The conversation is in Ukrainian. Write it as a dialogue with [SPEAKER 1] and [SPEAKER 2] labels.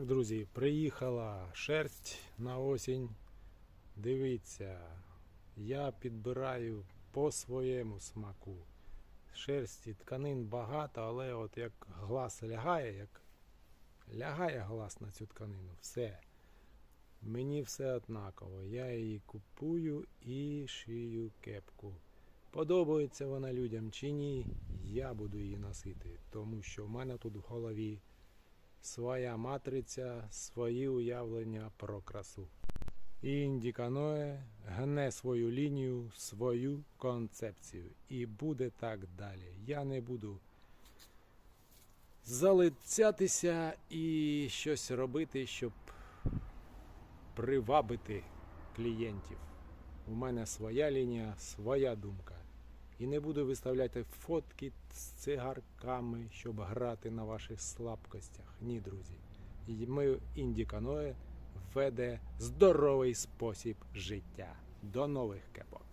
[SPEAKER 1] Так, друзі, приїхала шерсть на осінь. Дивіться, я підбираю по своєму смаку. Шерсті тканин багато, але от як глаз лягає, як лягає глаз на цю тканину, все. Мені все однаково. Я її купую і шию кепку. Подобається вона людям чи ні, я буду її носити, тому що в мене тут в голові своя матриця, свої уявлення про красу. Інді Каное гне свою лінію, свою концепцію. І буде так далі. Я не буду залицятися і щось робити, щоб привабити клієнтів. У мене своя лінія, своя думка. І не буду виставляти фотки з цигарками, щоб грати на ваших слабкостях. Ні, друзі. Ми індіканої веде здоровий спосіб життя. До нових кепок.